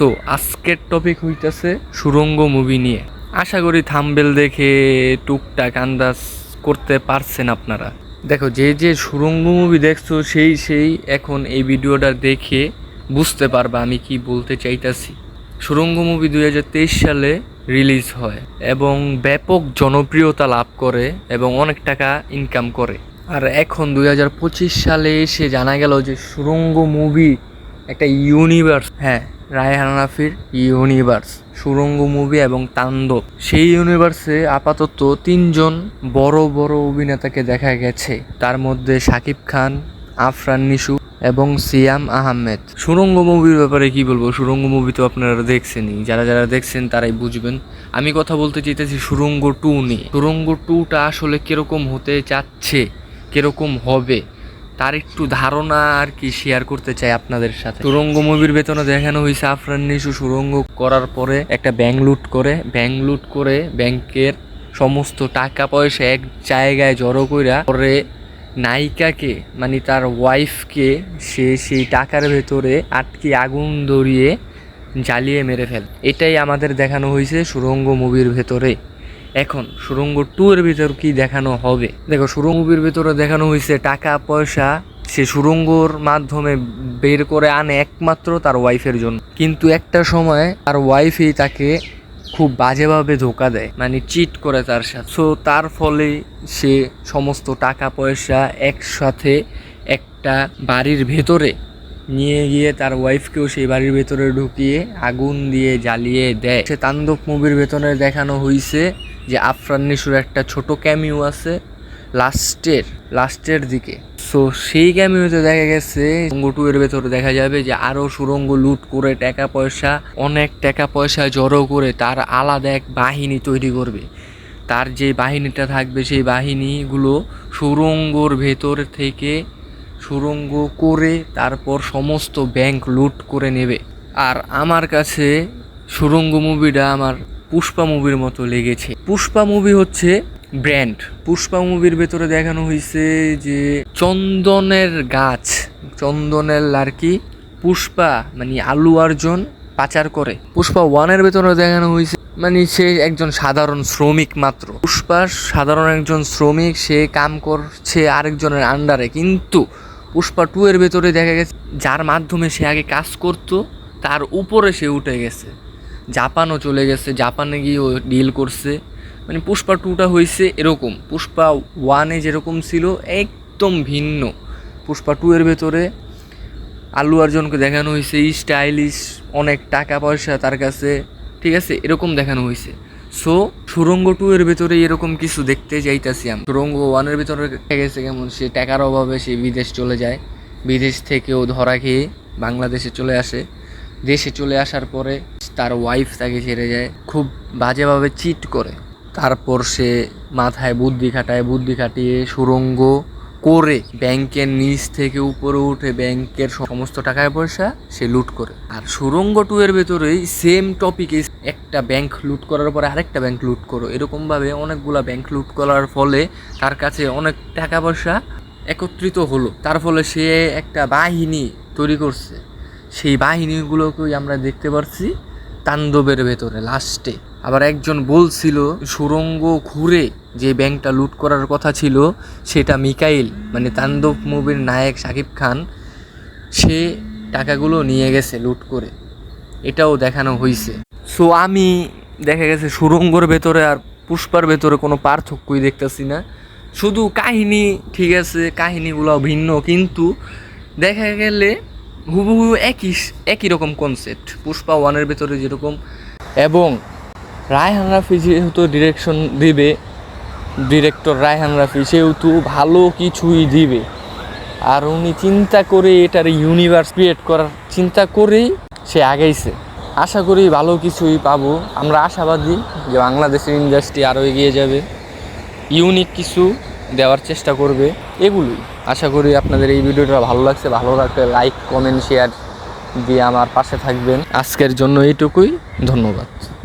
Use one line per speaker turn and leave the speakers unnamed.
তো আজকের টপিক হইতেছে সুরঙ্গ মুভি নিয়ে। আশা করি থামবেল দেখে টুকটাক আন্দাজ করতে পারছেন আপনারা। দেখো, যে যে সুরঙ্গ মুভি দেখছ, সেই সেই এখন এই ভিডিওটা দেখে বুঝতে পারবা আমি কি বলতে চাইতাছি। সুরঙ্গ মুভি দুই হাজার তেইশ সালে রিলিজ হয় এবং ব্যাপক জনপ্রিয়তা লাভ করে এবং অনেক টাকা ইনকাম করে। আর এখন দুই হাজার পঁচিশ সালে এসে জানা গেল যে সুরঙ্গ মুভি একটা ইউনিভার্স হ্যাঁ রায়হান রাফির ইউনিভার্স সুরঙ্গ মুভি এবং তাণ্ডব। সেই ইউনিভার্সে আপাতত তিনজন বড় বড় অভিনেতাকে দেখা গেছে। তার মধ্যে শাকিব খান, আফরান নিশু এবং সিয়াম আহমেদ। সুরঙ্গ মুভির ব্যাপারে কি বলব? সুরঙ্গ মুভি তো আপনারা দেখছেনই। যারা যারা দেখছেন তারাই বুঝবেন। আমি কথা বলতে চাইতেছি সুরঙ্গ টু নিয়ে। সুরঙ্গ টুটা আসলে কীরকম হতে চাচ্ছে, কীরকম হবে? তার একটু ধারণা আর কি শেয়ার করতে চাই আপনাদের সাথে। সুরঙ্গ মুভির বেতনে দেখানো হয়েছে আফরান নিশু সুরঙ্গ করার পরে একটা ব্যাংক লুট করে ব্যাংক লুট করে ব্যাংকের সমস্ত টাকা পয়সা এক জায়গায় জড়ো কইরা পরে নায়িকাকে মানে তার ওয়াইফকে সে সেই টাকার ভেতরে আটকে আগুন ধরিয়ে জ্বালিয়ে মেরে ফেল। এটাই আমাদের দেখানো হয়েছে সুরঙ্গ মুভির ভেতরে। এখন সুরঙ্গ টু এর ভিতর কি দেখানো হবে? দেখো সুরঙ্গ ভিতরে দেখানো হয়েছে টাকা, পয়সা। সে সুরঙ্গর মাধ্যমে বের করে আনে একমাত্র তার ওয়াইফের জন্য। কিন্তু একটা সময় তার ওয়াইফই তাকে খুব বাজেভাবে ধোকা দেয় মানে চিট করে তার সাথে। সো তার ফলে সে সমস্ত টাকা, পয়সা একসাথে একটা বাড়ির ভেতরে নিয়ে গিয়ে তার ওয়াইফকেও সেই বাড়ির ভেতরে ঢুকিয়ে আগুন দিয়ে জ্বালিয়ে দেয়। সে তাণ্ডব মুভির ভেতরে দেখানো হয়েছে যে আফরান নিশুর একটা ছোট ক্যামিও আছে লাস্টের লাস্টের দিকে। সো সেই ক্যামিওতে দেখা গেছে সুরঙ্গ টু এর ভেতরে দেখা যাবে যে আরও সুরঙ্গ লুট করে টাকা পয়সা, অনেক টাকা পয়সা জড়ো করে তার আলাদা এক বাহিনী তৈরি করবে। তার যে বাহিনীটা থাকবে সেই বাহিনীগুলো সুরঙ্গর ভেতর থেকে সুরঙ্গ করে তারপর সমস্ত ব্যাংক লুট করে নেবে। আর আমার কাছে সুরঙ্গ মুভিটা আমার পুষ্পা মুভির মতো লেগেছে। পুষ্পা মুভি হচ্ছে ব্র্যান্ড পুষ্পা মুভির ভেতরে দেখানো হয়েছে যে চন্দনের গাছ, চন্দনের আর কি পুষ্পা মানে আলু অর্জন পাচার করে। পুষ্পা ওয়ানের ভেতরে দেখানো হয়েছে মানে সে একজন সাধারণ শ্রমিক মাত্র। পুষ্পা সাধারণ একজন শ্রমিক, সে কাম করছে আরেকজনের আন্ডারে কিন্তু পুষ্পা টু এর ভেতরে দেখা গেছে, যার মাধ্যমে সে আগে কাজ করতো, তার উপরে সে উঠে গেছে। জাপানও চলে গেছে, জাপানে গিয়ে ও ডিল করছে। মানে পুষ্পা টুটা হয়েছে এরকম। পুষ্পা ওয়ানে যেরকম ছিল, একদম ভিন্ন। পুষ্পা টু এর ভেতরে আল্লু অর্জনকে দেখানো হয়েছে স্টাইলিশ অনেক টাকা পয়সা তার কাছে, ঠিক আছে? এরকম দেখানো হয়েছে সো সুরঙ্গ টু এর ভেতরে এরকম কিছু দেখতে যাইতাছি আমি। সুরঙ্গ ওয়ানের ভেতরে গেছে কেমন, সে টাকার অভাবে সে বিদেশ চলে যায়। বিদেশ থেকেও ধরা খেয়ে বাংলাদেশে চলে আসে। দেশে চলে আসার পরে তার ওয়াইফ তাকে ছেড়ে যায়। খুব বাজেভাবে চিট করে। তারপর সে মাথায় বুদ্ধি খাটায়। বুদ্ধি খাটিয়ে সুরঙ্গ করে ব্যাংকের নিচ থেকে উপরে উঠে ব্যাংকের সমস্ত টাকা পয়সা সে লুট করে। আর সুরঙ্গ টু এর ভেতরেই সেম টপিকে একটা ব্যাংক লুট করার পরে আরেকটা ব্যাংক লুট করো। এরকমভাবে অনেকগুলা ব্যাংক লুট করার ফলে তার কাছে অনেক টাকা পয়সা একত্রিত হলো। তার ফলে সে একটা বাহিনী তৈরি করছে। সেই বাহিনীগুলোকেই আমরা দেখতে পারছি তাণ্ডবের ভেতরে লাস্টে আবার একজন বলছিল সুরঙ্গ ঘুরে যে ব্যাংকটা লুট করার কথা ছিল, সেটা মিকাইল মানে তান্দব মুভির নায়ক শাকিব খান, সে টাকাগুলো নিয়ে গেছে লুট করে। এটাও দেখানো হয়েছে সো আমি দেখা গেছে সুরঙ্গর ভেতরে আর পুষ্পার ভেতরে কোনো পার্থক্যই দেখতেছি না। শুধু কাহিনী ঠিক আছে কাহিনীগুলো ভিন্ন, কিন্তু দেখা গেলে হুবহু একই একই রকম কনসেপ্ট পুষ্পা ওয়ানের ভেতরে যেরকম। এবং রায়হান রাফি যেহেতু ডিরেকশন দিবে ডিরেক্টর রায়হান রাফি সেহেতু ভালো কিছুই দিবে। আর উনি চিন্তা করে এটার ইউনিভার্স ক্রিয়েট করার চিন্তা করেই সে আগাইছে। আশা করি ভালো কিছুই পাবো। আমরা আশাবাদী যে বাংলাদেশের ইন্ডাস্ট্রি আরও এগিয়ে যাবে। ইউনিক কিছু দেওয়ার চেষ্টা করবে। এগুলোই। আশা করি আপনাদের এই ভিডিওটা ভালো লাগছে। ভালো লাগলে লাইক কমেন্ট শেয়ার দিয়ে আমার পাশে থাকবেন। আজকের জন্য এইটুকুই। ধন্যবাদ।